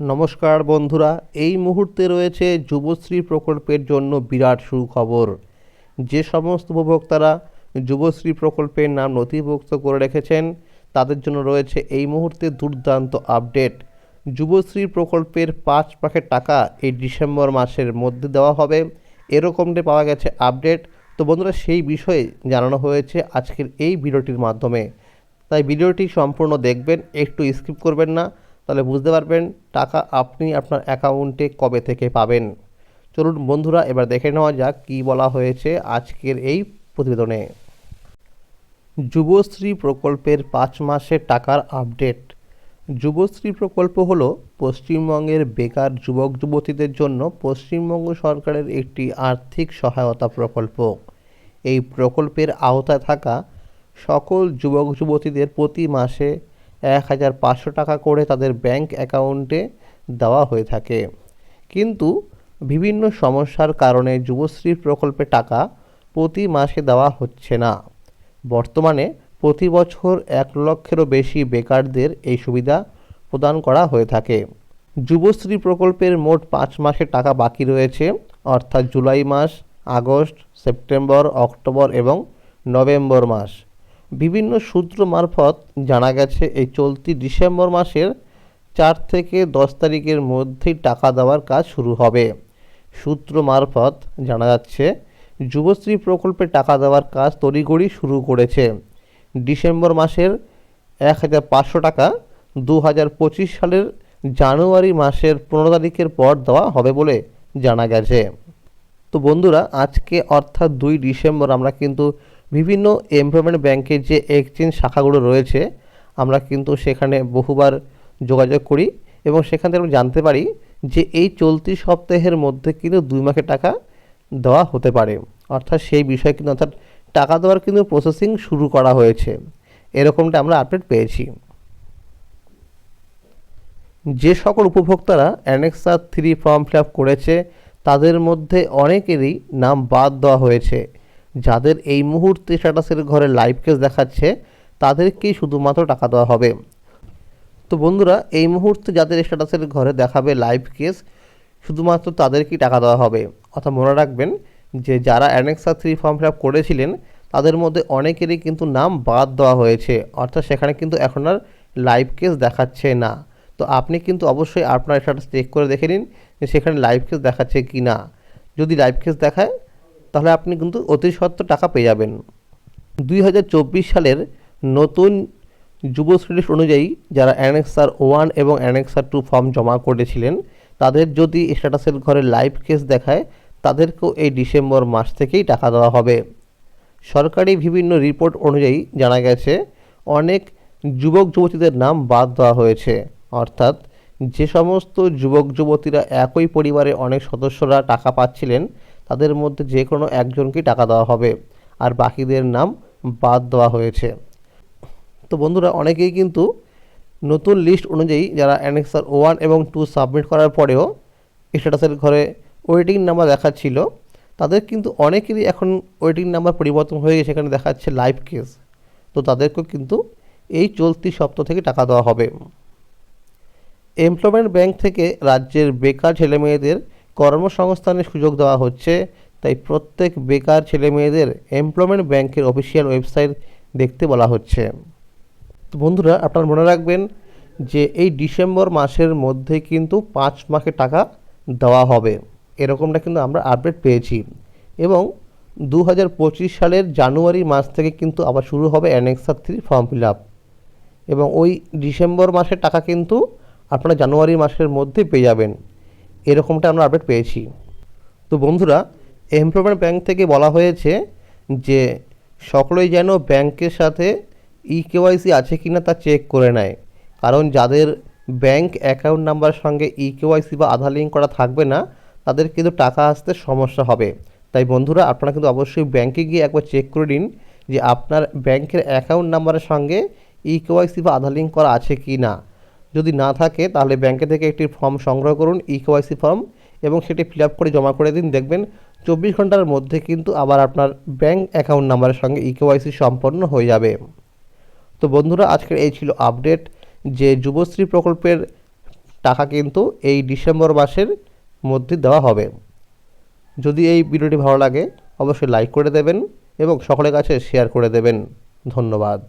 নমস্কার বন্ধুরা, এই মুহূর্তে রয়েছে যুবশ্রী প্রকল্পের জন্য বিরাট সুখবর। যে সমস্ত উপভোক্তারা যুবশ্রী প্রকল্পের নাম নথিভুক্ত করে রেখেছেন, তাদের জন্য রয়েছে এই মুহূর্তে দুর্দান্ত আপডেট। যুবশ্রী প্রকল্পের পাঁচ পাখের টাকা এই ডিসেম্বর মাসের মধ্যে দেওয়া হবে। এরকমটি পাওয়া গেছে আপডেট। তো বন্ধুরা, সেই বিষয়ে জানানো হয়েছে আজকের এই ভিডিওটির মাধ্যমে। তাই ভিডিওটি সম্পূর্ণ দেখবেন, একটু স্কিপ করবেন না। তাহলে বুঝতে পারবেন টাকা আপনি আপনার অ্যাকাউন্টে কবে থেকে পাবেন। চলুন বন্ধুরা, এবার দেখে নেওয়া যাক কী বলা হয়েছে আজকের এই প্রতিবেদনে। যুবশ্রী প্রকল্পের পাঁচ মাসের টাকার আপডেট। যুবশ্রী প্রকল্প হল পশ্চিমবঙ্গের বেকার যুবক যুবতীদের জন্য পশ্চিমবঙ্গ সরকারের একটি আর্থিক সহায়তা প্রকল্প। এই প্রকল্পের আওতায় থাকা সকল যুবক যুবতীদের প্রতি মাসে এক হাজার পাঁচশো টাকা করে তাদের ব্যাংক অ্যাকাউন্টে দেওয়া হয়ে থাকে। কিন্তু বিভিন্ন সমস্যার কারণে যুবশ্রী প্রকল্পে টাকা প্রতি মাসে দেওয়া হচ্ছে না। বর্তমানে প্রতি বছর এক লক্ষেরও বেশি বেকারদের এই সুবিধা প্রদান করা হয়ে থাকে। যুবশ্রী প্রকল্পের মোট পাঁচ মাসের টাকা বাকি রয়েছে, অর্থাৎ জুলাই মাস, আগস্ট, সেপ্টেম্বর, অক্টোবর এবং নভেম্বর মাস। বিভিন্ন সূত্র মারফত জানা গেছে, এই চলতি ডিসেম্বর মাসের চার থেকে দশ তারিখের মধ্যেই টাকা দেওয়ার কাজ শুরু হবে। সূত্র মারফত জানা যাচ্ছে, যুবশ্রী প্রকল্পে টাকা দেওয়ার কাজ তড়িঘড়ি শুরু করেছে। ডিসেম্বর মাসের এক হাজার পাঁচশো টাকা দু হাজার পঁচিশ সালের জানুয়ারি মাসের পনেরো তারিখের পর দেওয়া হবে বলে জানা গেছে। তো বন্ধুরা, আজকে অর্থাৎ দুই ডিসেম্বর আমরা কিন্তু বিভিন্ন এমপ্লয়মেন্ট ব্যাংকের যে এক্সচেঞ্জ শাখাগুলো রয়েছে, আমরা কিন্তু সেখানে বহুবার যোগাযোগ করি এবং সেখান থেকে জানতে পারি যে এই চলতি সপ্তাহের মধ্যে কিন্তু দুই মাসের টাকা দেওয়া হতে পারে। অর্থাৎ সেই বিষয়ে কিন্তু অর্থাৎ টাকা দেওয়ার কিন্তু প্রসেসিং শুরু করা হয়েছে। এরকমটা আমরা আপডেট পেয়েছি। যে সকল উপভোক্তারা অ্যানেক্সা থ্রি ফর্ম ফিল করেছে, তাদের মধ্যে অনেকেরই নাম বাদ দেওয়া হয়েছে। যাদের এই মুহূর্তে স্ট্যাটাসের ঘরে লাইভ কেস দেখাচ্ছে, তাদেরকেই শুধুমাত্র টাকা দেওয়া হবে। তো বন্ধুরা, এই মুহূর্তে যাদের স্ট্যাটাসের ঘরে দেখাবে লাইভ কেস শুধুমাত্র তাদেরকেই টাকা দেওয়া হবে। অর্থাৎ মনে রাখবেন যে যারা annexure three form fill up করেছিলেন, তাদের মধ্যে অনেকেরই কিন্তু নাম বাদ দেওয়া হয়েছে। অর্থাৎ সেখানে কিন্তু এখন আর লাইভ কেস দেখাচ্ছে না। তো আপনি কিন্তু অবশ্যই আপনার স্ট্যাটাস চেক করে দেখে নিন যে সেখানে লাইভ কেস দেখাচ্ছে কি না যদি লাইভ কেস দেখায় তাহলে আপনি কিন্তু অতি সত্ত্বর টাকা পেয়ে যাবেন। দুই হাজার চব্বিশ সালের নতুন যুবশ্রী অনুযায়ী যারা অ্যানেক্সার ওয়ান এবং অ্যানেক্সার টু ফর্ম জমা করেছিলেন, তাদের যদি স্ট্যাটাসের ঘরে লাইভ কেস দেখায়, তাদেরকেও এই ডিসেম্বর মাস থেকেই টাকা দেওয়া হবে। সরকারি বিভিন্ন রিপোর্ট অনুযায়ী জানা গেছে, অনেক যুবক যুবতীদের নাম বাদ দেওয়া হয়েছে। অর্থাৎ যে সমস্ত যুবক যুবতীরা একই পরিবারে অনেক সদস্যরা টাকা পাচ্ছিলেন তাদের মধ্যে যে কোনো একজনকেই টাকা দেওয়া হবে আর বাকিদের নাম বাদ দেওয়া হয়েছে। তো বন্ধুরা, অনেকেই কিন্তু নতুন লিস্ট অনুযায়ী যারা অ্যানেক্সার ওয়ান এবং টু সাবমিট করার পরেও স্ট্যাটাসের ঘরে ওয়েটিং নাম্বার দেখাচ্ছিল, তাদের কিন্তু অনেকেরই এখন ওয়েটিং নাম্বার পরিবর্তন হয়ে গেছে। সেখানে দেখাচ্ছে লাইভ কেস তো তাদেরকেও কিন্তু এই চলতি সপ্তাহ থেকে টাকা দেওয়া হবে। এমপ্লয়মেন্ট ব্যাংক থেকে রাজ্যের বেকার ছেলেমেয়েদের কর্মসংস্থানের সুযোগ দেওয়া হচ্ছে, তাই প্রত্যেক বেকার ছেলেমেয়েদের এমপ্লয়মেন্ট ব্যাংকের অফিসিয়াল ওয়েবসাইট দেখতে বলা হচ্ছে। তো বন্ধুরা, আপনারা মনে রাখবেন যে এই ডিসেম্বর মাসের মধ্যে কিন্তু পাঁচ মাসের টাকা দেওয়া হবে। এরকমটা কিন্তু আমরা আপডেট পেয়েছি। এবং দু হাজার পঁচিশ সালের জানুয়ারি মাস থেকে কিন্তু আবার শুরু হবে annexure three form fill up এবং ওই ডিসেম্বর মাসের টাকা কিন্তু আপনারা জানুয়ারি মাসের মধ্যে পেয়ে যাবেন। এরকমটা আমরা আপডেট পেয়েছি। তো বন্ধুরা, এমপ্লয়মেন্ট ব্যাংক থেকে বলা হয়েছে যে, সকলেই যেন ব্যাংকের সাথে ই কেওয়াইসি আছে কি না তা চেক করে নেয়। কারণ যাদের ব্যাংক অ্যাকাউন্ট নাম্বার সঙ্গে ই কেওয়াইসি বা আধার লিঙ্ক করা থাকবে না, তাদের কিন্তু টাকা আসতে সমস্যা হবে। তাই বন্ধুরা, আপনারা কিন্তু অবশ্যই ব্যাংকে গিয়ে একবার চেক করে নিন যে আপনার ব্যাংকের অ্যাকাউন্ট নাম্বারের সঙ্গে ই কেওয়াইসি বা আধার লিঙ্ক করা আছে কি না যদি না থাকে, তাহলে ব্যাংকে থেকে একটি ফর্ম সংগ্রহ করুন ই কেওয়াইসি ফর্ম এবং সেটি ফিল আপ করে জমা করে দিন। দেখবেন চব্বিশ ঘণ্টার মধ্যে কিন্তু আবার আপনার ব্যাংক অ্যাকাউন্ট নাম্বারের সঙ্গে ই কেওয়াইসি সম্পন্ন হয়ে যাবে। তো বন্ধুরা, আজকের এই ছিল আপডেট যে যুবশ্রী প্রকল্পের টাকা কিন্তু এই ডিসেম্বর মাসের মধ্যে দেওয়া হবে। যদি এই ভিডিওটি ভালো লাগে, অবশ্যই লাইক করে দেবেন এবং সকলের কাছে শেয়ার করে দেবেন। ধন্যবাদ।